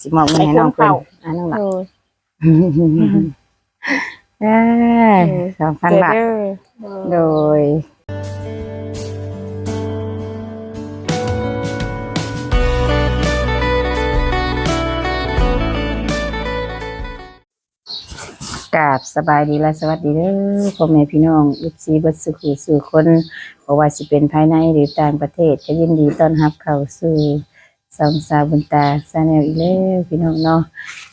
สิมอบเงินให้น้องเพิ่นอ่าน้องหลัโดบยเอ้ยสองพันเจบาท เด้อโดยกราบสบายดีและสวัสดีเด้อพ่อแม่พี่น้องอุซีเบัดสุขุสู่คนเพราะว่าสิเป็นภายในหรือต่างประเทศก็ยินดีต้อนรับเข้าสู่ สองสาวบุญตาซาแนลอีกแล้วพี่น้องเนาะ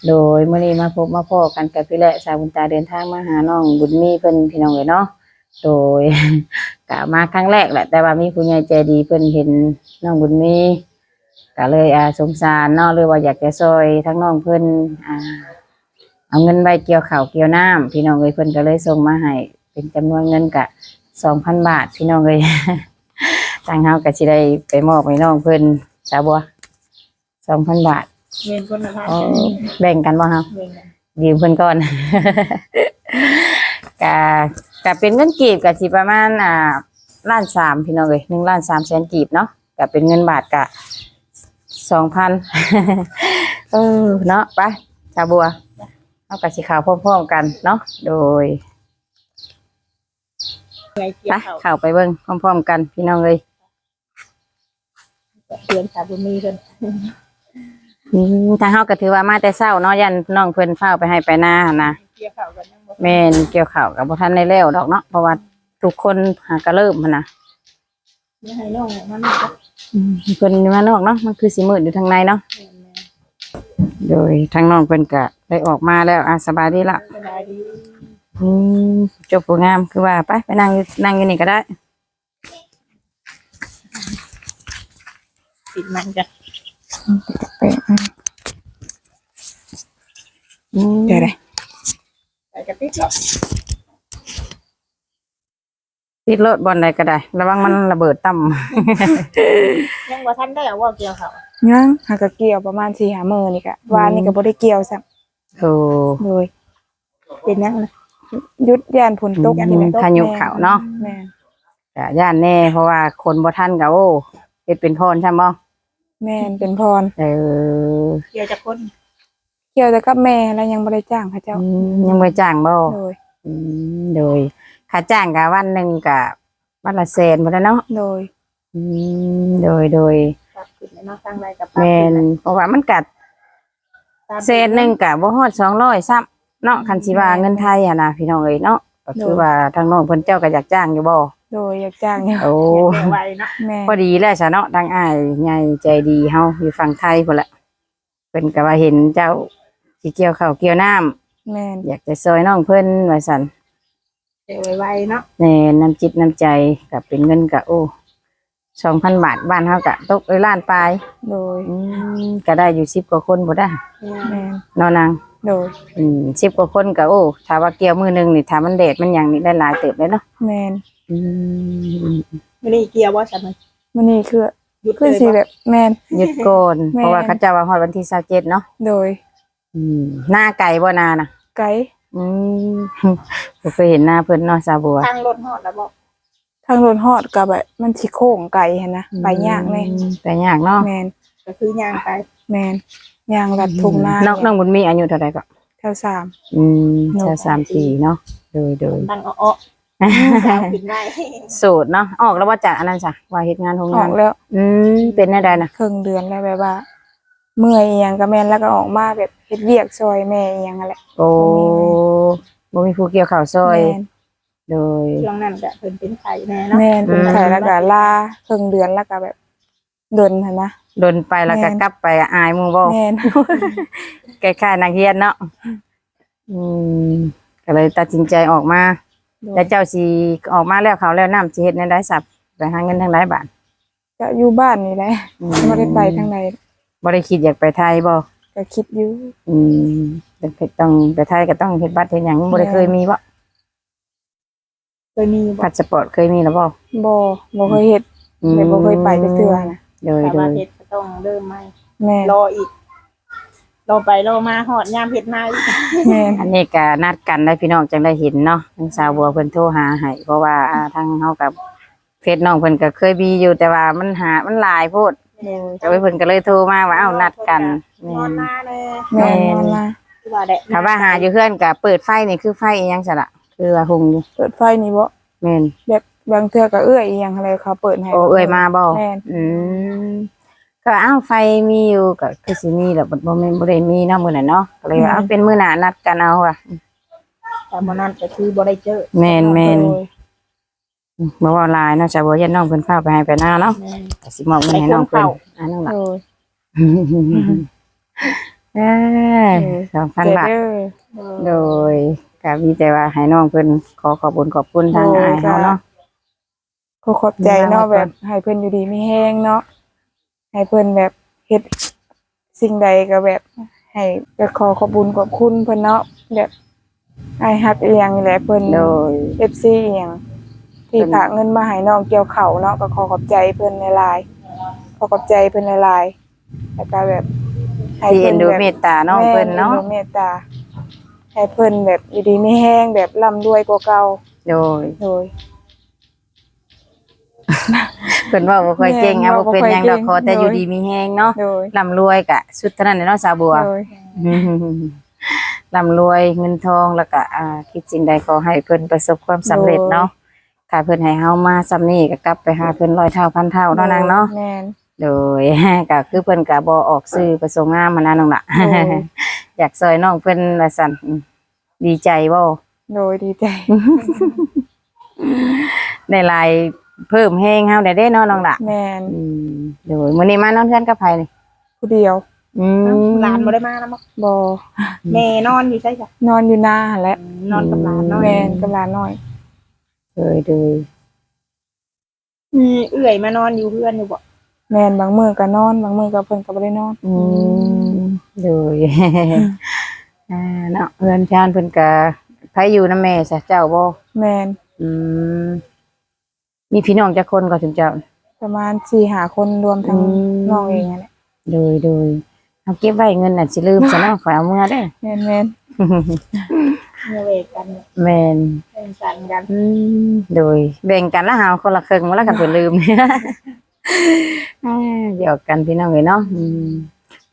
โดยเมื่อนี้มาพบมาพ่อกันกับพี่แหละสาวบุญตาเดินทางมาหาน้องบุญมีเพิ่นพี่น้องเลยเนาะโดยกะมาครั้งแรกแหละ แต่ว่ามีผู้ใหญ่ใจดีเพิ่นเห็นน้องบุญมีก็เลยอ่าสงสารเนาะเลยว่าอยากจะซอยทั้งน้องเพิ่นอ่าเอาเงินไว้เกี่ยวข่าวเกี่ยวน้ำพี่น้องเลยเพิ่นก็เลยส่งมาให้เป็นจำนวนเงินกะสองพันบาทพี่น้องเลยทางเฮาก็สิได้ไปมอบให้น้องเพิ่นสาบัว สองพันบาทเงินคนละพันอ๋อแบ่งกันบ่เฮาเงินกันยืมเพิ่นก่อน กะกะเป็นเงินกีบกะสิประมาณอ่าล้านสามพี่น้องเลยหนึ่งล้านสามแสนกีบเนาะกะเป็นเงินบาทกะสองพันเออเนาะไปสาวบัวเอากระสีขาวพร้อมๆกันเนาะโดยไงเกี่ยไปวเขาเข้าไปเบิ่งพร้อมๆกันพี่น้องเลยเดือนสามบุญมีเพิ่น อืมทางเฮาก็ถือว่ามาแต่เช้าเนาะยันน้องเพิ่นเฝ้าไปให้ไปหน้าหั่นนะเกี่ยวเขากันยังบ่แม่นเกี่ยวข้าวกับบ่ทันได้แล้วดอกเนาะเพราะว่าทุกคนหาก็เริ่มหั่นนะไม่ให้น้องมันนี่ก็อืมเพิ่นอยู่มานอกเนาะมันคือสิมืดอยู่ทางในเนาะแม่นโดยทางน้องเพิ่นก็ได้ออกมาแล้วอะสบายดีละ ๆสบายดีอืมจบโปรงามคือว่าไปไปนั่งอยู่นั่งอยู่นี่ก็ได้ ปิดมัน กันอืมเดี๋ยวได้ใส่กระติกหรอกติดรถบอลใดก็ได้ ระวังมันระเบิดต่ำยังบ่ทันได้เอาว่าเกี่ยวเขายังหากะเกี่ยวประมาณสี่หามือนี่กะวานนี่ก็บ่ได้เกี่ยวซ้โอ้ำโดยเป็นยังนะหยุดย่านฝนตกอืมนี่แหละพายุเข้าเนาะแม่นก็ย่านแน่เพราะว่าคนบ่ทันก็โอ้เฮ็ดเป็นพรใช่บ่ แม่นเป็นพร เออเกี่ยวจากคนเกี่ยวแต่กับแม่แล้วยังบ่ได้จ้างเขาเจ้าอืมยังบ่จ้างบ่โดย อืมโดยค่าจ้างก็วันหนึงก็วันละแสนบ่ได้เนาะโดย อืมโดยโดยปรับขึ้นเนาะสร้างไรกับแม่นเพราะว่ามันกัดเศษหนึงก็บ่ฮอด200ซ้ำเนาะคันสิว่าเงินไทยอะนะพี่น้องเอ้ยเนาะก็คือว่าทางน้องเพิ่นเจ้าก็อยากจ้างอยู่บ่ โดยอยากจ้างอยู่โอ้แม่ไวเนาะแม่พอดีแล้วซะเนาะทางอ้ายใหญ่ใจดีเฮาอยู่ฝั่งไทยพุ่นละเพิ่นก็ว่าเห็นเจ้าสิเกี่ยวข้าวเกี่ยวน้ำแม่นอยากจะซอยน้องเพิ่นว่าซั่นเกี่ยวไวๆเนาะแน่น้ำจิตน้ำใจก็เป็นเงินก็โอ้2,000บาทบ้านเฮาก็ตกเอ้ยล้านปลายโดยอืมก็ได้อยู่10กว่าคนบ่ได้แม่นเนาะนางโดยอืม10กว่าคนก็โอ้ถ้าว่าเกี่ยวมือหนึงนี่ถ้ามันแดดมันหยังนี่ได้หลายเติบเลยเนาะ แม่น อืมไม่ได้เกี่ยวว่าฉันมันมื้อนี้คือหยุดคือเลยสิบ่แบบแม่นหยุดก่อนแม่ เพราะว่าเขาเจะว่าฮอดวันที่27เนาะโดยอืมหน้าไก่บ่นาน่ะไกด์อืมบ่เคยเห็นหน้าเพิ่นเนาะซาบัว ทางรถฮอดแล้วบ่ทางรถฮอดก็แบบมันสิโค้งไกลหั่นนะไปยากแน่อืมไปยากเนาะแม่นก็คือย่างไปแม่นย่างรัดทุ่งนาน้องน้องบุญมีอายุเท่าไหร่ก็แถวสาม อืมน้องจะสามปีเนาะโดยโดยตั้งอ้อๆ สาวขึ้นได้โสดเนาะออกแล้วว่าจากอันนั้นจ้ะว่าเฮ็ดงานโรงอองานกแล้วอืมเป็นได้ใดนะครึ่งเดือนแล้วแบบว่า เมื่อยอหยังก็แม่นแล้วก็ออกมาแบบเฮ็ดเวียกซอยแม่อหยังนั่นแหละโอ้บ่มีผู้เกี่ยวข้าวซอยแม่นโดย ช่วงนั้นก็เพิ่นเป็นไข้แน่เนาะแม่นเป็นอืมไข้แล้วก็ลาครึ่งเดือนแล้วก็แบบดนหั่นนะโดนไปแล้วก็แม่นกลับไปอายหมู่บ่แม่นคล้ายๆนักเรียนเนาะอืมก็เลยตัดสินใจออกมา แล้วเจ้าสิออกมาแล้วเขาวแล้วน้ำสิเฮ็ดในได้สับไปหาเงินทางหลายบาทก็อยู่บ้านนี่แหละอืบ่ได้ไปทางใดบ่ได้คิดอยากไปไทยบ่ก็คิดอยู่อืมแต่เฮ็ดต้องไปไทยก็ต้องเฮ็ดบัตรเฮ็ดหยังบ่ได้แม่เคยมีบ่เคยมีบ่พาสปอร์ตเคยมีแล้วบ่บ่บ่เคยเฮ็ดอืมเลยบ่เคยไปจักเทื่อนะโดยแต่โดว่ายเฮ็ดก็ต้องเริ่มใหม่แม่นรออีก รอไปรอมาหอดยามเฮ็ดมาอีกแม่นอันนี้ก็นัดกันได้พี่น้องจังได้เห็นเนาะทางสาวบัวเพิ่นโทรหาให้เพราะว่าอ่าทางเฮากับเฟซน้องเพิ่นก็เคยมีอยู่แต่ว่ามันหามันหลายโพดโดยแต่ว่าเพิ่นก็เลยโทรมาว่าเอ้านัดกันนอนมาแน่แม่นนอนมาคือว่าได้ถ้าว่าหาอยู่เพื่อนก็เปิดไฟนี่คือไฟอีหยังซะละคือว่าหุงอยู่เปิดไฟนี่บ่แม่นแบบบางเทื่อก็เอื้อยอีหยังอะไรเขาเปิดให้โอ้เอ้ยมาบ่แม่น อืม ก็อ้าวไฟมีอยู่ก็คือสิมีแหละบ่แม่นบ่ได้มีเนาะมื้อนั้นเนาะก็เลยว่าเอาเป็นมื้อหน้านัดกันเอาว่ะ แต่บ่นั้นก็คือบ่ได้เจอแม่นแม่นโดยบ่ว่าหลายเนาะจะบ่ยันน้องเพิ่นพาไปให้ไปหน้าเนาะแม่น ก็สิมอบเงินให้น้องเพิ่นอันนั้นล่ะโดย เอ้ย2,000บาทเด้อโดยก็มีแต่ว่าให้น้องเพิ่นขอขอบคุณขอบคุณทางโอ้อายยเฮาเนาะขอขอบใจเนาะได้แบครับบให้เพิ่นอยู่ดีไม่แห้งเนาะ ให้เพิ่นแบบเฮ็ดสิ่งใดก็แบบ ให้ก็ขอขอบคุญขอบคุณเพิ่นเนาะแบบไอ้ฮักอีหยังนี่แหละเพิ่นโดย FC อีหยังที่เพิ่นฝากเงินมาให้น้องเกี่ยวเข่าวเนาะก็ขอขอบใจเพิ่นหลายๆขอขอบใจเพิ่นหลายๆแล้วก็แบบให้ที่เอ็นดูแบบเมตตาน้องเพิ่นเนาะแม่เมตตาให้เพิ่นแบบอยู่ดีไม่แห้งแบบร่ำรวยกว่าเก่าโดย โดย เพิ่นเว่าบ่ค่อยเก่งอะแม่นบ่เป็นหยังดอกบ่ขค่ออยเก่งแต่อยู่ดีมีแฮงเนาะโดยร่ำรวยกะสุดเท่านั้นแหละเนาะสาวบัว โดยร่ำรวยเงินทองแล้วก็อ่าคิดสิ่งใดขอให้เพิ่นประสบความสำเร็จเนาะถ้าเพิ่นให้เฮามาซำนี้ก็กลับไปหาเพิ่นร้อยเท่าพันเท่าเนาะนางเนาะแม่น โดย ก็คือเพิ่นก็บ่ออกสื่อประสงค์งามมานะน้องล่ะโอ้ อยากซอยน้องเพิ่นว่าซั่นอืมดีใจบ่โดยดีใจได้หลาย เพิ่มแฮงเฮาได้เด้เนาะน้องล่ะแม่นอืมโดยมื้อนี้มานอนเพื่อนกับไผนี่ผู้เดียวอืมหลานบ่ได้มาแล้วมั้งบ่แม่นอนอยู่ใช่จ้ะนอนอยู่หน้าหั่นแหละนอนกับหลานน้อยแม่นกับหลานน้อยโดยโดยมีเอื้อยมานอนอยู่เพื่อนอยู่บ่แม่นบางมื้อก็นอน บางมื้อก็เพิ่นก็บ่ได้นอน อืมโดยอ่าเนาะเพื่อนชานเพิ่นก็ไผอยู่นำแม่ซะเจ้าบ่แม่นอืม มีพี่น้องจักคนก็ถึงเจ้าประมาณ4-5คนรวมทั้งอืม น้องเองนั่นแหละโดยโดยเอาเก็บไว้เงินน่ะสิลืมซะเนาะขอยเอาเมื่อเด้อ แม่นแม่นเมื่อเวกกันแม่นเป็นกันกันอืมโดยแบ่งกันแล้วหาคนละครึ่งมาแล้วกันเพิ่นลืม อ่าเดี๋ยวกันพี่น้องเอ้ยเนาะอืม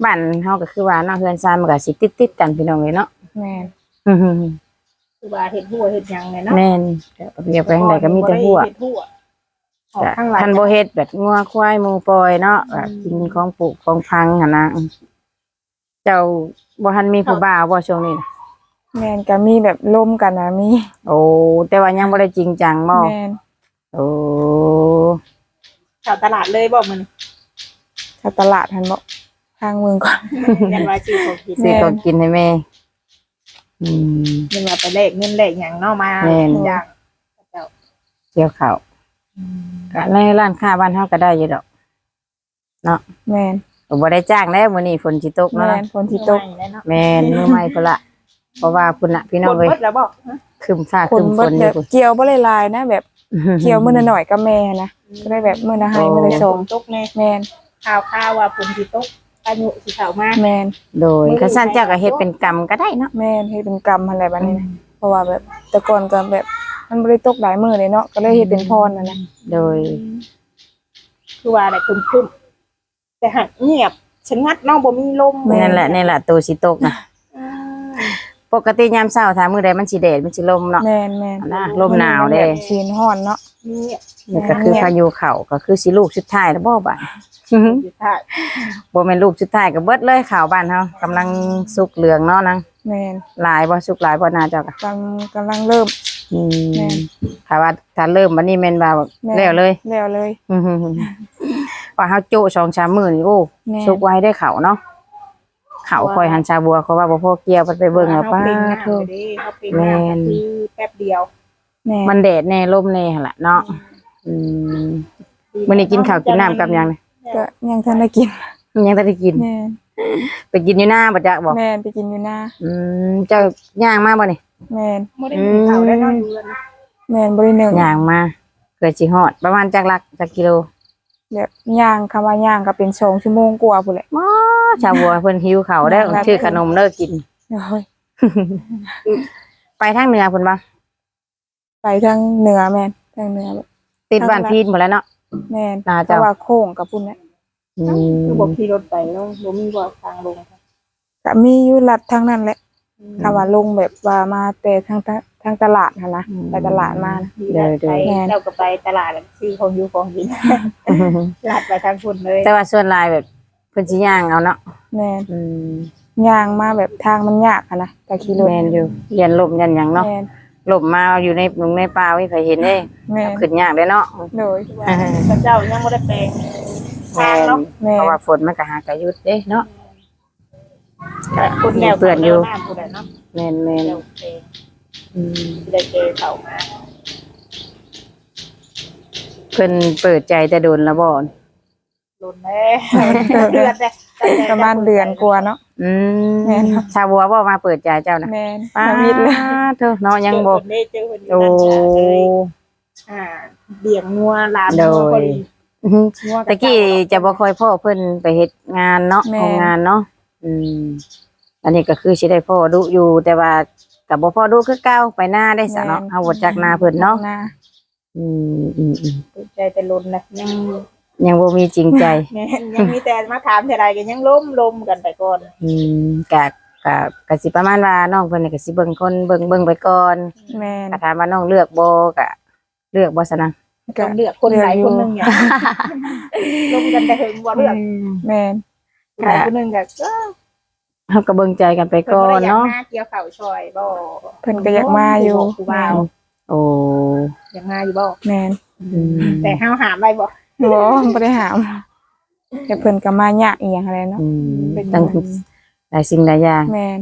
บ้านเฮาก็คือว่าเนาะเฮือนซานมันก็สิติดๆกันพี่น้องเอ้ยเนาะ แม่นคือว่าเฮ็ดหัวเฮ็ดหยังไงเนาะแม่นก็เรียกไปทางใดก็มีแต่หัวเฮ็ดหัว ออกก็ข้างหลัง คันบ่เฮ็ดแบบงัวควายหมูปล่อยเนาะแบบกินของปลูกของพังหั่นนะอืมเจ้าบ่ทันมีผู้บ่าวบ่ช่วงนี้น่ะแม่นก็มีแบบล่มกันนะมีโอ้แต่ว่ายังบ่ได้จริงจังบ่แม่นโอ้เข้าตลาดเลยบ่มันถ้าตลาดหันบ่ทางเมืองก่อน ยันว่าชื่อของกินซื้อของกินให้แม่อืม ยันว่าไปแลกเงินแลกหยังเนาะมาแม่นจากเจ้าเกี่ยวข้าว ก็ในร้านค้าบ้านเฮาก็ได้อยู่ดอกแม่นก็บ่ได้จ้างแล้วมื้อนี้ฝนสิตกเนาะแม่นฝนที่ตกไม่ได้เนาะแม่นมื้อใหม่พุ่นละเพราะว่าพุ่นน่ะพี่น้องคเอ้ยเบิดแล้วบ่ฝครึ้มฟ้าคนรึ้มฝเบิดนอแบยู่บพุ่น เกี่ยวบ่ได้หลายนะ แบบเกี่ยวมื้อละหน่อยกับแม่นะก็ได้แบบมื้อละให้มื้อละสฝองนตกแน่แม่นข่าวข่าวว่าฝนสิตกพายุสิเข้ามาแม่นโดยก็ซั่นเจ้าก็เฮ็ดเป็นกรรมก็ได้เนาะแม่นเฮ็ดเป็นกรรมหั่นแหละบัดนี้นะเพราะว่าแบบแต่ก่อนก็แบบ มันบ่ได้ตกหลายมื้อเลยเนาะก็เลยเฮ็ดเป็นพรนั่นนะโดย คือว่าอะไรคึมๆแต่หักเงียบชะงัดเนาะบ่มีลมนั่นแหละนี่แหละตัวสิตกนะอืมปกติยามเช้าถ้ามื้อใดมันสิแดดมันสิลมเนาะแม่นแม่นอันนะลมหนาวเด้แบบสีนฮ้อนเนาะมีนี่ก็คือพายุเข้าก็คือสิลูกสุดท้ายแล้วบ่บาดอยู่ท่าบ่แม่นลูกสุดท้ายก็เบิดเลยข่าวบ้านเฮากำลังสุกเหลืองเนาะนางแม่นหลายบ่สุกหลายบ่น่าเจ้าก็กำลังกำลังเริ่ม อืแม่มน ถ้าว่าถ้าเริ่มบัดนี้แม่นว่าแม่นแล้วเลย แล้วเลย อืมว่าเฮาโจุสองสามมื้อนี่โอ้แม่น สุกไว้ได้เขาเนาะเขาคอยหันชาบัวเขาว่าบ่พอเกี่ยวมันไปเบิ่งแล้วป้าเฮาเธอเด้เฮาเป็นแม่งานนก็คือแป๊บเดียวแม่มันแดดแน่ลมแน่หั่นล่ะเนาะอืมมื้อนี้กินข้าวกินน้ำกับหยังนี่ก็ยังทันได้กินยังบ่ได้กิน แม่นไปกินอยู่หน้าบ่จักบ่แม่นไปกินอยู่หน้าอืมเจ้าย่างมาบ่นี่ แม่นบ่ได้กินข้าวได้นอนอยู่เรือนนะแม่นบ่ได้หนึ่งย่างมาเพื่อสิฮอด ประมาณจักลักจักกิโลแบบย่างคำว่าย่างก็เป็นสองชั่วโมงกว่าพุ่นแหละอ๋อชาวบัวเพิ่นหิวข้าวแล้วนั่นชื่อขนมเลิกกิน โอ้ยไปทางเหนือพุ่นบ่ไปทางเหนือแม่นทางเหนือแบบติดบ้านพีนหมดแล้วเนาะ แม่นน่าเพจะราะว่าโค้งกับพุ่นน่ะอืคือมบ่ขี่รถไปเนาะบ่มีบ่ทางลงก็มีอยู่รัดทางนั้นแหละ คำว่าลงแบบว่ามาแต่ทางทางทางตลาดหั่นนะไปตลาดมานะดีแล้วไปแม่นเราก็ไปตลาดแล้วซื้อของอยู่ของกินลาดไปทางฝุ่นเลย แต่ว่าส่วนหลายแบบเพิ่นสิย่างเอาเนาะแม่นอืมย่างมาแบบทางมันยากหั่นนะแต่ขี่รถแม่นอยู่ยันลมยันหยังเนาะแม่นลมมาอยู่ในหนุงในป่าไม่เคยเห็นเด้แม่นขึ้นยากเด้เนาะโดยว่าพระเจ้ายังไม่ได้แปลงทางเนาะแม่เพนราะว่าฝนมันก็หากระยุดเด้เนาะ คนแนวเปื้อนอยู่แวน้ำผู้ใดเนาะแม่นแม่นแนวเพลงอืมที่ได้เจอเขามาเพิ่นเปิดใจแต่โดนละบ่ลุนแม่เดือนเลยประมาณเดือนกว่าเนาะ อืมแม่นครับ ชาวบัวบ่มาเปิดใจเจ้านะแม่นป้ามาวิทย์เลยเธอเนาะยังบ่เจอคนได้เจอคนนี้โอ้นั่นจ้ะเลยอ่าเบี่ยงงัวลามงัวพอดีอืมงัวตะกี้จะบ่ค่อยพ่อเพิ่นไปเฮ็ดงานเนาะแม่ของงานเนาะ อืม อันนี้ก็คือสิได้พ่อดุอยู่ แต่ว่าก็บ่พ่อดุคือเก่าไปหน้าได้ซะเนาะเฮาบ่จักหน้าเพิ่นเนาะหน้าอืมอืมอืมเปิดใจแต่ลุนนะยังยังบ่มีจริงใจแม่ยังมีแต่มาถามเท่าไรกันยังล้มลมกันไปก่อน อืมกะกะกะสิประมาณว่าน้องเพิ่นนี่ก็สิเบิ่งคนเบิ่งเบิ่งไปก่อนแม่นก็ถามว่าน้องเลือกบ่กะ เลือกบ่ซะนะก็ต้องเลือกคนไหนคนหนึ่งอย่างลมกันแต่ถึงว่าเลือกแม่นใครคนหนึ่งก็ก็เฮาก็เบิ่งใจกันไปก่อนเนาะเกี่ยวเข่าชอยบ่เพิ่นก็อยากมาอยู่กูบ่าวโอ้อยากมาอยู่บ่แม่นอืมแต่ห้าวหามไว้บ่บ่บ่ได้หามแต่เพิ่นก็มายากอีหยังอะไรเนาะอืมตั้งหลายสิ่งหลายอย่าง แม่น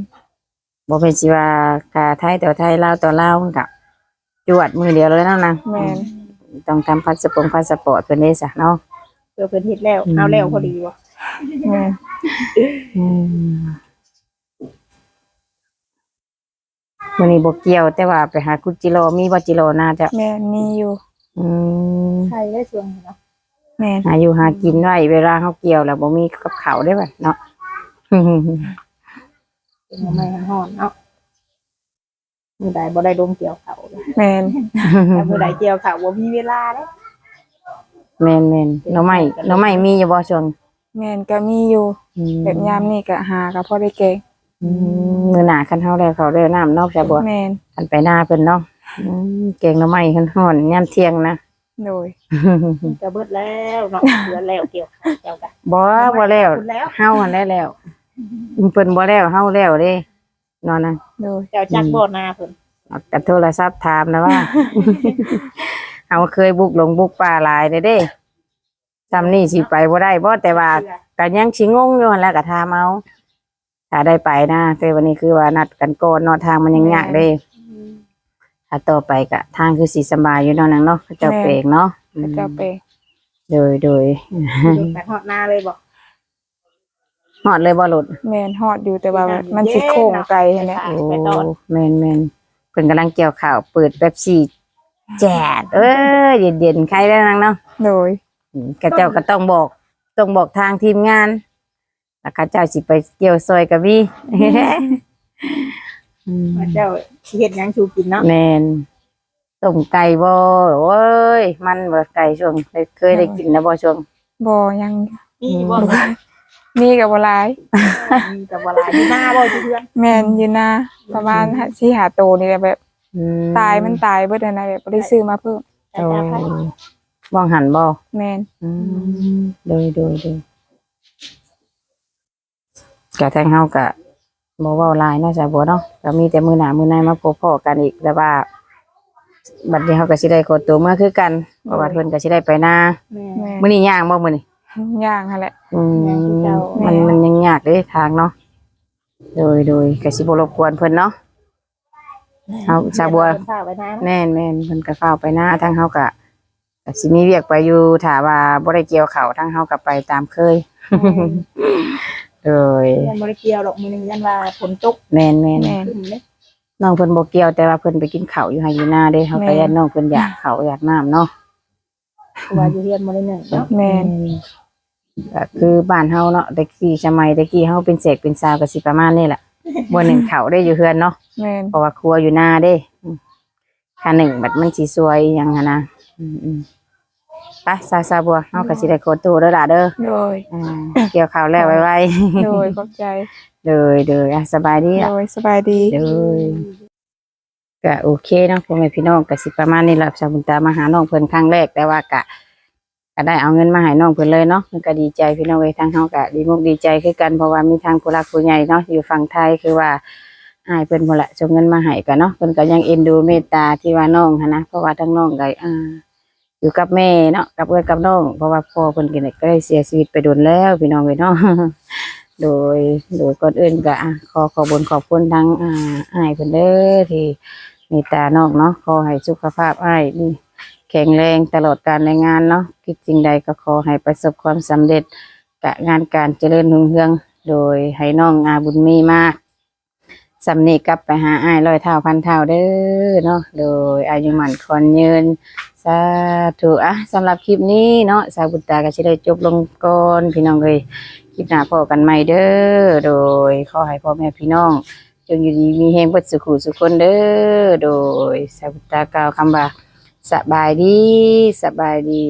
บ่เป็นสิว่ากาไทยต่อไทยลาวต่อลาวมันก็จวดมือเดียวเลยเนาะนะแม่นต้องทำพาสปงพาสปอร์ตเพิ่นได้ซะเนาะ เพื่อเพิ่นเฮ็ดแล้วเอาแล้วพอดีบ่แม่นอืมมื้อนี้บ่เกี่ยว แต่ว่าไปหากุจิโร่มีบ่จิโร่น่าจะแม่นมีอยู่อืมใช่ได้ช่วงนี้เนาะแม่นหาอยู่หากินไว้เวลาเขาเกี่ยวแล้วบ่มีกับเขาวได้บัดเนาะ เป็นยังไงฮ้อนเนาะมื้อใดบ่ได้ลงเกี่ยวเขาเลยแม่นถ้ามื้อใดเกี่ยวเขาบ่มีเวลาแล้ว แม่นแม่นหน่อไม้หน่อไม้มีอยู่บ่ช่วง แม่นก็มีอยู่ อืมแบบยามนี่ก็หาก็พอได้แกงอืมมื้อหน้าคันเฮาได้เขาวได้น้ำเนอกจากบ่แม่นคันไปหน้าเพิ่นเนาะอืมเก่งหน่อไม้คันฮ้อนยามเที่ยงนะ โดย จะเบิดแล้วเนาะเหลือแล้วเกี่ยวเขาเจ้ากันบ่บ่แล้วคุณแล้วเฮาหันได้แล้วเพิ่นบ่แล้วเฮาแล้วเด้นอนนะโดย เจ้าจักบ่นาเพิ่นเอาแต่โทรศัพท์ถามนะว่า เฮาเคยบุกลงบุกป่าหลายเด้เด้ จำนี่สิไปบ่ได้บ่แต่ว่าก็ยังชิงงอยู่หั่นแหล้วก็ถามเอาถ้าได้ไปนะแต่วันนี้คือว่านัดกันก่อนเนาะทางมันยังยากเด้ถ้าต่อไปก็ทางคือสิสำบายอยู่เนาะนางเนาะเขาเจ้าเปลงเนาะพระเจ้าไปโดยโดยไปฮอดนาเลยบ่ฮอดเลยบ่หลุดแม่นฮอดอยู่แต่ว่ามันสิโค้งไกลแหละโอ้แม่นแม่นเพิ่นกำลังเกี่ยวข้าวเปิดเป๊ปซี่แจดเอ้ยเย็นๆใครได้นางเนาะโดย อืมกระเจ้าก็ต้องบอก ต้องบอกทางทีมงานแล้วข้าเจ้าสิไปเกี่ยวซอยกับพี่อืมเจ้าเฮ็ดหยังชูกินเนาะ แมนต้มไก่บ่โอ้ย มันบ่ไก่ช่วงได้เคยได้กินนะบ่ช่วง บ่ยังมีบ่มีก็บ่หลาย มีแต่บ่หลายมีหน้าบ่อยู่เพื่อนแม่นอยู่นะประมาณสิหาโตนี่แหละแบบอืมตายมันตายเบิดนั่นน่ะแบบบ่ได้ซื้อมาเพิ่ม แต่โอ้ตาไผ มองหันบ่แม่นอืมโดยโดยโดยกะแทงเฮากะบ่เว้าหลายเนาะจ้ะบ่เนาะก็มีแต่มื้อหน้ามื้อในมาพบพ้อกันอีกแต่ว่า บัดนี้เฮาก็สิได้ขอตัวเมื่อคือกันเพราะว่าเพิ่นก็สิได้ไปนาแม่แม่มื้อนี้ย่างบ่มื้อนี้ย่างหั่นแหละ อืมย่างคือเก่ามันมันยังยากเด้ทางเนาะโดยโดยก็สิบ่รบกวนเพิ่นเนาะเฮาชาวบัวเพิ่นฝากไว้นะแม่นแม่นเพิ่นก็เฝ้าวไปหน้าทางเฮาก็ ก็สิมีเวียกไปอยู่ถ้าว่าบ่ได้เกี่ยวข้าวทางเฮาก็ไปตามเคย โดยยันบ่ได้เกี่ยวดอกมื้อนึงยันว่าฝนตกแม่นแม่นแม่น ขึ้นเด้น้องเพิ่นบ่เกี่ยวแต่ว่าเพิ่นไปกินข้าวอยู่ไห้อยู่หน้าเด้เฮาก็แม่นยันน้องเพิ่นอยากข้าวอยากน้ำเนาะเพราะว่าอยู่เฮือนบ่ได้หนึ่งเนาะแม่นก็คือบ้านเฮาเนาะแต่กี้สมัยแต่กี้เฮาเป็นเสกเป็นสาวก็สิประมาณนี้แหละบ่หนึ่งข้าวได้อยู่เฮือนเนาะแม่นเพราะว่าครัวอยู่หน้าเด้อืมค่าหนึ่งบัดมันสิสวยอยังหั้นนะ อืมอืมไปซาซาบัวเฮาก็สิได้โคตรตัวเด้อล่ะเด้อโดย อ่าเกี่ยวข้าวแล้วไว้โดยขอบใจ ๆเดยเดยอะสบายดีโดอะยสบายดีเดยก็โอเคเนาะพ่อแม่พี่น้องก็สิประมาณนี้แหละสาวบุญตามาหาน้องเพิ่นครั้งแรกแต่ว่ากะก็ได้เอาเงินมาให้น้องเพิ่นเลยเนาะมันก็ดีใจพี่น้องเอ้ยทางเฮาก็ดีมุกดีใจคือกันเพราะว่ามีทางผู้หลักผู้ใหญ่เนาะอยู่ฝั่งไทยคือว่า อายเพิ่นพุ่ละส่งเงินมาให้กันเนาะเพิ่นก็ยังเอ็นดูเมตตาที่ว่าน้องหันนะเพราะว่าทั้งน้องก็อ่าอยู่กับแม่เนาะกับเอื้อกับน้องเพราะว่าพ่อเพิ่นก็ได้ก็ได้เสียชีวิตไปโดนแล้วพี่น้องเว้ยเนาะ โดยโดยก่อนอื่นก็อะขอขอบุญขอบคุณทั้งอ่าอ้ายเพิ่นเด้อที่เมตตาน้องเนาะขอให้สุขภาพอ้ายดีแข็งแรงตลอดการในงานเนาะคิดสิ่งใดก็ขอให้ประสบความสำเร็จกะงานการเจริญรุ่งเรือง โดยให้น้องอาบุญมีมาก สำนีกลับไปหาอ้ายร้อยเท่าพันเท่าเด้อเนาะโดยอายุหมันคนยืนสาธุอะสำหรับคลิปนี้เนาะสาวบุตตาก็จะได้จบลงก่อนพี่น้องเลยคลิปหน้าพอกันใหม่เด้อโดยขอให้พ่อแม่พี่น้อง จงอยู่ดีมีเฮงเบิดสุขสุขคนเด้อโดยสาวบุตตากล่าวคำว่าสบายดีสบายดี